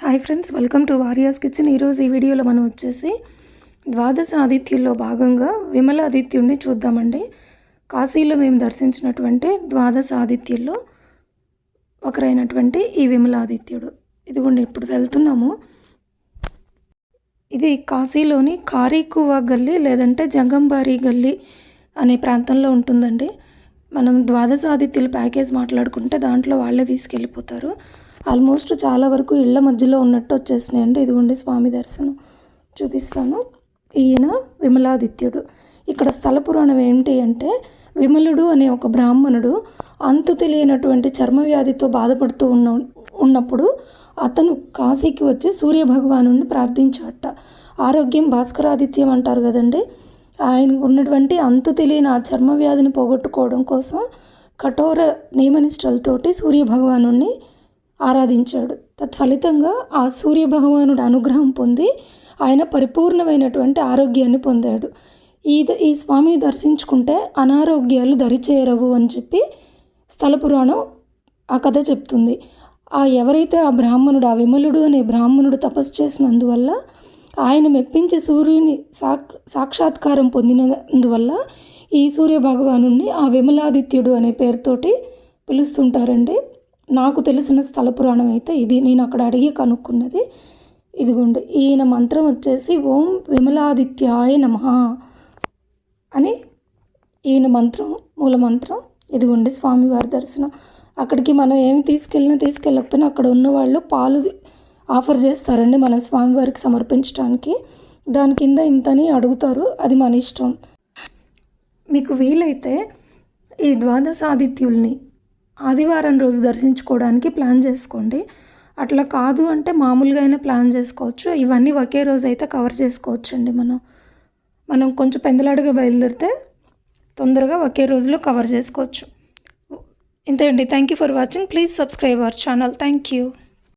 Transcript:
Hi friends welcome to వారియాస్ kitchen. ఈరోజు ఈ వీడియోలో మనం వచ్చేసి ద్వాదశ ఆదిత్యుల్లో భాగంగా విమల ఆదిత్యుడిని చూద్దామండి. కాశీలో మేము దర్శించినటువంటి ద్వాదశ ఆదిత్యుల్లో ఒకరైనటువంటి ఈ విమల ఆదిత్యుడు. ఇదిగోండి ఇప్పుడు వెళ్తున్నాము. ఇది కాశీలోని కారీకువ గల్లీ లేదంటే జంగంబారి గల్లీ అనే ప్రాంతంలో ఉంటుందండి. మనం ద్వాదశ ఆదిత్యుల ప్యాకేజ్ మాట్లాడుకుంటే దాంట్లో వాళ్ళే తీసుకెళ్ళిపోతారు. ఆల్మోస్ట్ చాలా వరకు ఇళ్ళ మధ్యలో ఉన్నట్టు వచ్చేసినాయి అంటే ఇదిగోండి స్వామి దర్శనం చూపిస్తాను. ఈయన విమలాదిత్యుడు. ఇక్కడ స్థల పురాణం ఏంటి అంటే విమలుడు అనే ఒక బ్రాహ్మణుడు అంతు తెలియనటువంటి చర్మ వ్యాధితో బాధపడుతూ ఉన్న ఉన్నప్పుడు అతను కాశీకి వచ్చి సూర్య భగవాను ప్రార్థించాట. ఆరోగ్యం భాస్కరాదిత్యం అంటారు కదండి. ఆయనకు ఉన్నటువంటి అంతు తెలియని ఆ చర్మ వ్యాధిని పోగొట్టుకోవడం కోసం కఠోర నియమనిష్టలతోటి సూర్య భగవాను ఆరాధించాడు. తత్ఫలితంగా ఆ సూర్య భగవానుడు అనుగ్రహం పొంది ఆయన పరిపూర్ణమైనటువంటి ఆరోగ్యాన్ని పొందాడు. ఈ ఈ స్వామిని దర్శించుకుంటే అనారోగ్యాలు దరిచేరవు అని చెప్పి స్థల పురాణం ఆ కథ చెప్తుంది. ఆ ఎవరైతే ఆ బ్రాహ్మణుడు ఆ విమలుడు అనే బ్రాహ్మణుడు తపస్సు చేసినందువల్ల ఆయన మెప్పించి సూర్యుని సాక్ సాక్షాత్కారం పొందినందువల్ల ఈ సూర్య భగవాను ఆ విమలాదిత్యుడు అనే పేరుతోటి పిలుస్తుంటారండి. నాకు తెలిసిన స్థల పురాణం అయితే ఇది. నేను అక్కడ అడిగి కనుక్కున్నది ఇదిగోండి. ఈయన మంత్రం వచ్చేసి ఓం విమలాదిత్యాయ నమ అని ఈయన మంత్రం మూల మంత్రం. ఇదిగోండి స్వామివారి దర్శనం. అక్కడికి మనం ఏమి తీసుకెళ్ళినా తీసుకెళ్ళకపోయినా అక్కడ ఉన్న వాళ్ళు పాలు ఆఫర్ చేస్తారండి మన స్వామివారికి సమర్పించడానికి దాని కింద ఇంతని అడుగుతారు. అది మన ఇష్టం. మీకు వీలైతే ఈ ద్వాదశాదిత్యుల్ని ఆదివారం రోజు దర్శించుకోవడానికి ప్లాన్ చేసుకోండి. అట్లా కాదు అంటే మామూలుగా అయినా ప్లాన్ చేసుకోవచ్చు. ఇవన్నీ ఒకే రోజు అయితే కవర్ చేసుకోవచ్చు అండి మనం. మనం కొంచెం పెందలాడుగా బయలుదేరితే తొందరగా ఒకే రోజులో కవర్ చేసుకోవచ్చు. ఇంతే అండి thank you for watching please subscribe our channel thank you